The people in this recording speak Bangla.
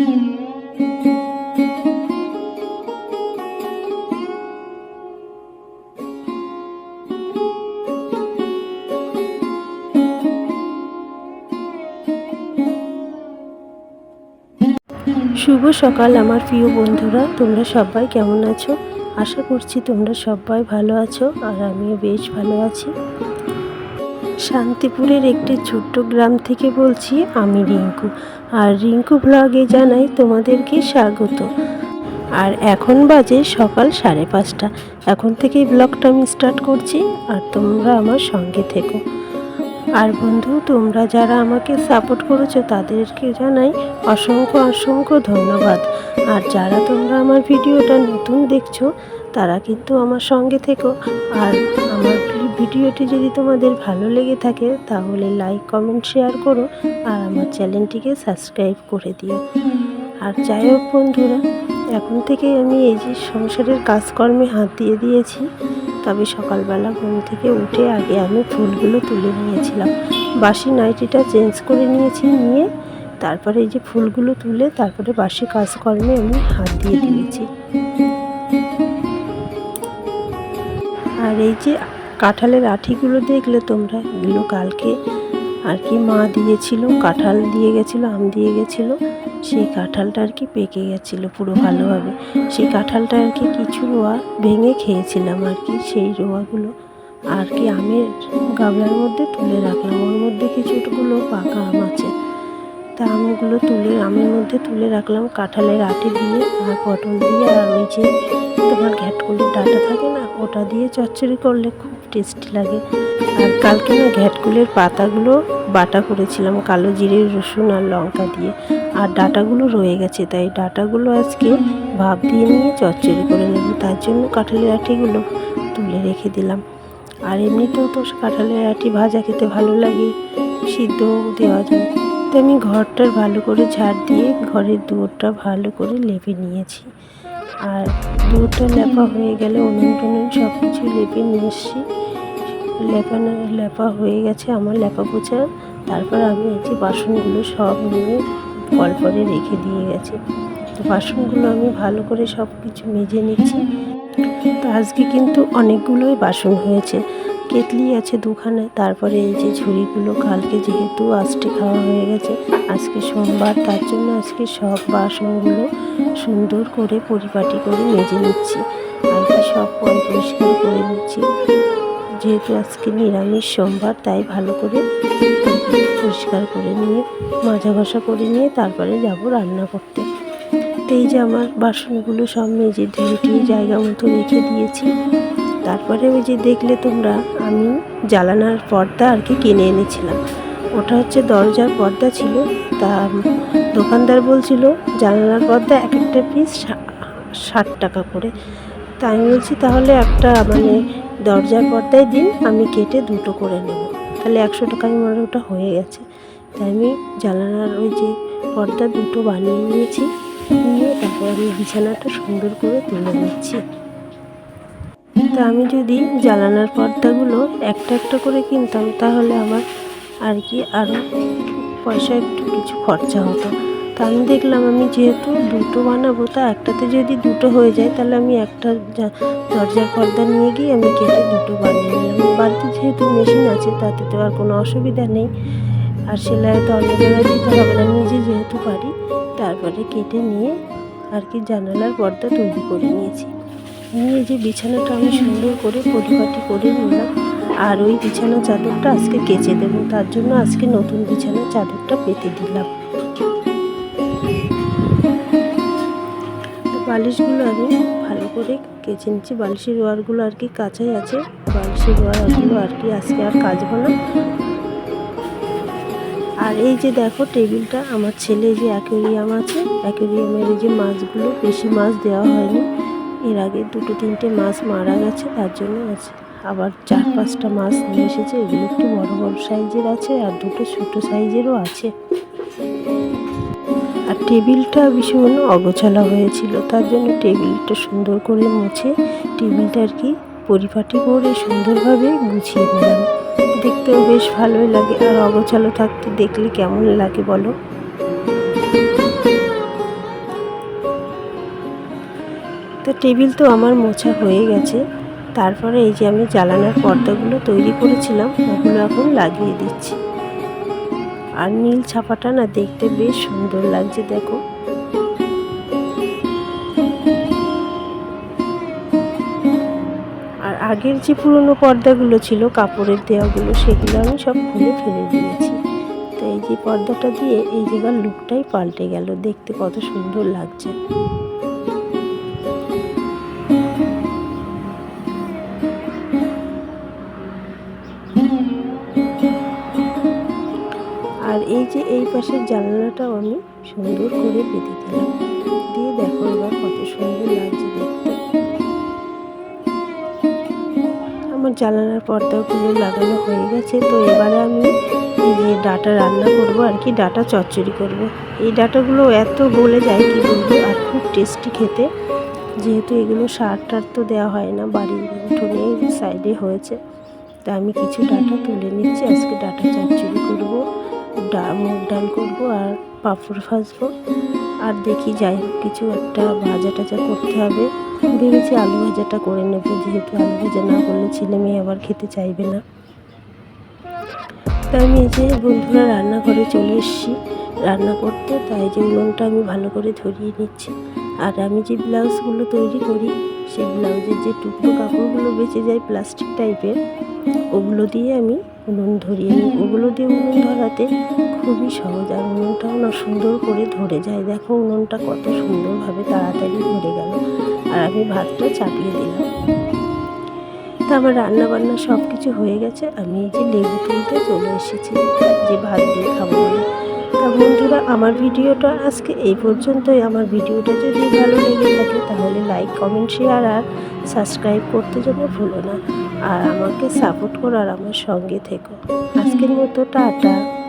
শুভ সকাল, আমার প্রিয় বন্ধুরা। তোমরা সবাই কেমন আছো? আশা করছি তোমরা সবাই ভালো আছো, আর আমিও বেশ ভালো আছি। শান্তিপুরের একটি ছোট্ট গ্রাম থেকে বলছি আমি রিঙ্কু। আর রিঙ্কু ব্লগে জানাই তোমাদেরকে স্বাগত। আর এখন বাজে সকাল সাড়ে পাঁচটা। এখন থেকেই ব্লগটা আমি স্টার্ট করছি, আর তোমরা আমার সঙ্গে থেকো। আর বন্ধু, তোমরা যারা আমাকে সাপোর্ট করেছ, তাদেরকে জানাই অসংখ্য অসংখ্য ধন্যবাদ। আর যারা তোমরা আমার ভিডিওটা নতুন দেখছ তারা কিন্তু আমার সঙ্গে থেকো। আর আমার ভিডিওটি যদি তোমাদের ভালো লেগে থাকে, তাহলে লাইক কমেন্ট শেয়ার করো আর আমার চ্যানেলটিকে সাবস্ক্রাইব করে দিও। আর যাই হোক বন্ধুরা, এখন থেকে আমি এই যে সংসারের কাজকর্মে হাত দিয়ে দিয়েছি, তবে সকালবেলা ঘুম থেকে উঠে আগে আমি ফুলগুলো তুলে নিয়েছিলাম। বাসি নাইটিটা চেঞ্জ করে নিয়েছি নিয়ে, তারপরে এই যে ফুলগুলো তুলে তারপরে বাসি কাজকর্মে আমি হাত দিয়ে দিয়েছি। আর এই যে কাঁঠালের আঠিগুলো দেখলে তোমরা, এগুলো কালকে আর কি মা দিয়েছিল, কাঁঠাল দিয়ে গেছিল, আম দিয়ে গেছিল, সেই কাঁঠালটা আর কি পেকে গেছিল পুরো ভালোভাবে। সেই কাঁঠালটা আর কি কিছু রোয়া ভেঙে খেয়েছিলাম আর কি, সেই রোয়াগুলো আর কি আমের গামলার মধ্যে তুলে রাখলাম। ওর মধ্যে কিছুগুলো পাকা আম আছে। তা আমগুলো তুলে, আমের মধ্যে তুলে রাখলাম, কাঁঠালের আটি দিয়ে আর পটল দিয়ে আর ওই যে তোমার ঘ্যাটকুলির ডাটা থাকে না, ওটা দিয়ে চচ্চড়ি করলে খুব টেস্টি লাগে। আর কালকে না ঘ্যাটকুলের পাতাগুলো বাটা করেছিলাম, কালো জিরে, রসুন আর লঙ্কা দিয়ে। আর ডাটাগুলো রয়ে গেছে, তাই ডাটাগুলো আজকে ভাপ দিয়ে নিয়ে চচ্চড়ি করে নেব। তার জন্য কাঁঠালের আটিগুলো তুলে রেখে দিলাম। আর এমনিতেও তো কাঁঠালের আটি ভাজা খেতে ভালো লাগে, সিদ্ধ দেওয়া যায়। তো আমি ঘরটার ভালো করে ঝাড় দিয়ে ঘরের দুয়ারটা ভালো করে লেপে নিয়েছি। আর দুটো লেপা হয়ে গেলে টুনুন সব কিছু লেপে নিয়ে এসছি। লেপানো লেপা হয়ে গেছে আমার লেপা পোছা। তারপর আমি এই বাসনগুলো সব নিয়ে ফল করে রেখে দিয়ে গেছে। তো বাসনগুলো আমি ভালো করে সব কিছু মেজে নিচ্ছি। তো আজকে কিন্তু অনেকগুলোই বাসন হয়েছে। কেটলি আছে দুখানে। তারপরে এই যে ঝুড়িগুলো, কালকে যেহেতু আজকে খাওয়া হয়ে গেছে, আজকে সোমবার, তার জন্য আজকে সব বাসনগুলো সুন্দর করে পরিপাটি করে মেজে নিচ্ছি। আর কি সব পরিষ্কার করে নিচ্ছি। যেহেতু আজকে নিরামিষ সোমবার, তাই ভালো করে পরিষ্কার করে নিয়ে, মাজা ঘষা করে নিয়ে তারপরে যাব রান্না করতে। এই যে আমার বাসনগুলো সব মেজে ধুয়ে জায়গা মতো রেখে দিয়েছি। তারপরে ওই যে দেখলে তোমরা, আমি জ্বালানার পর্দা আর কি কিনে এনেছিলাম। ওটা হচ্ছে দরজার পর্দা ছিল। তা দোকানদার বলছিল জানালার পর্দা এক একটা পিস ষাট টাকা করে। তা আমি বলছি, তাহলে একটা মানে দরজার পর্দায় দিন, আমি কেটে দুটো করে নেব। তাহলে একশো টাকায় আমার ওটা হয়ে গেছে। তাই আমি জানালার ওই যে পর্দা দুটো বানিয়ে নিয়েছি। নিয়ে তারপর আমি বিছানাটা সুন্দর করে তুলে নিচ্ছি। তা আমি যদি জানালার পর্দাগুলো একটা একটা করে কিনতাম, তাহলে আমার আর কি আরও পয়সা একটু কিছু খরচা হতো। তা আমি দেখলাম আমি যেহেতু দুটো বানাবো, তা একটাতে যদি দুটো হয়ে যায়, তাহলে আমি একটা দরজার পর্দা নিয়ে গিয়ে আমি কেটে দুটো বানিয়ে নিলাম। বাড়িতে যেহেতু মেশিন আছে, তাতে তো আর কোনো অসুবিধা নেই। আর সেলাই তো অন্য জায়গায় দিতে হবে না, নিজে যেহেতু পারি, তারপরে কেটে নিয়ে আর কি জানালার পর্দা তৈরি করে নিয়েছি। নিয়ে যে বিছানাটা আমি সুন্দর করে পরিপাটি করে নিলাম। আর ওই বিছানা চাদরটা আজকে কেচে দেবো। তার জন্য আজকে নতুন বিছানার চাদরটা পেতে দিলাম। বালিশগুলো আমি ভালো করে কেচে নিচ্ছি। বালিশের ওয়ারগুলো আর কি কাঁচাই আছে। বালিশের ওয়ারগুলো আর কি আজকে আর কাচবো না। আর এই যে দেখো টেবিলটা, আমার ছেলে যে অ্যাকোরিয়াম আছে। অ্যাকোরিয়ামের এই যে মাছগুলো, বেশি মাছ দেওয়া হয়নি। এর আগে দুটো তিনটে মাছ মারা গেছে, তার জন্য আছে আবার চার পাঁচটা মাছ নিয়ে এসেছে। এগুলো একটু বড় বড় সাইজের আছে আর দুটো ছোটো সাইজেরও আছে। আর টেবিলটা ভীষণ অগোছালা হয়েছিল, তার জন্য টেবিলটা সুন্দর করে মুছে টেবিলটা আর কি পরিপাটি করে সুন্দরভাবে গুছিয়ে নিলাম। দেখতেও বেশ ভালোই লাগে, আর অগোছালো থাকতে দেখলে কেমন লাগে বলো? তো টেবিল তো আমার মোছা হয়ে গেছে। তারপরে এই যে আমি জ্বালানার পর্দাগুলো তৈরি করেছিলাম, ওগুলো এখন লাগিয়ে দিচ্ছি। আর নীল ছাপাটা না দেখতে বেশ সুন্দর লাগছে, দেখো। আর আগের যে পুরনো পর্দাগুলো ছিল, কাপড়ের দেওয়াগুলো, সেগুলো আমি সব খুলে ফেলে দিয়েছি। তো এই যে পর্দাটা দিয়ে এই জায়গার লুকটাই পাল্টে গেল, দেখতে কত সুন্দর লাগছে। আর এই যে এই পাশের জানালাটাও আমি সুন্দর করে বেঁধে দিলাম। দিয়ে দেখো এবার কত সুন্দর লাগছে দেখতে। আমার জানালার পর্দাগুলো লাগানো হয়ে গেছে, তো এবারে আমি এই ডাটা রান্না করব আর কি, ডাটা চচ্চড়ি করব। এই ডাটাগুলো এত গলে যায় কি বলব, আর খুব টেস্টি খেতে। যেহেতু এগুলো সার টার তো দেওয়া হয় না, বাড়ির উঠোনে সাইডে হয়েছে। তা আমি কিছু ডাটা তুলে নিচ্ছি। আজকে ডাটা চচ্চড়ি করব ডা মুগ ডাল করব আর পাঁপড় ভাজবো। আর দেখি যাই হোক, কিছু একটা ভাজা টাজা করতে হবে। ভেবেছি আলু ভাজাটা করে নেব, যেহেতু আলু ভাজা না করলে ছেলে মেয়ে আবার খেতে চাইবে না। তাই আমি যে বন্ধুরা রান্নাঘরে চলে এসেছি রান্না করতে তাই যে উনুনটা আমি ভালো করে ধরিয়ে নিচ্ছি। আর আমি যে ব্লাউজগুলো তৈরি করি, সেই ব্লাউজের যে টুকরো কাপড়গুলো বেঁচে যায় প্লাস্টিক টাইপের ওগুলো দিয়ে আমি উনুন ধরিয়ে নিই। ওগুলো দিয়ে উনুন ধরাতে খুবই সহজ আর উনুনটাও না সুন্দর করে ধরে যায়। দেখো উনুনটা কত সুন্দরভাবে তাড়াতাড়ি ধরে গেল আর আমি ভাতটা চাপিয়ে দিলাম। তা আমার রান্না বান্না সব কিছু হয়ে গেছে। আমি এই যে লেবু তুলতে চলে এসেছি, যে ভাত দিয়ে খাব তা বন্ধুরা, আমার ভিডিওটা আজকে এই পর্যন্তই। আমার ভিডিওটা যদি ভালো লেগে থাকে, তাহলে লাইক কমেন্ট শেয়ার আর সাবস্ক্রাইব করতে যেন ভুলো না। আর আমাকে সাপোর্ট করার আমার সঙ্গে থেকো। আজকের মতো টাটা।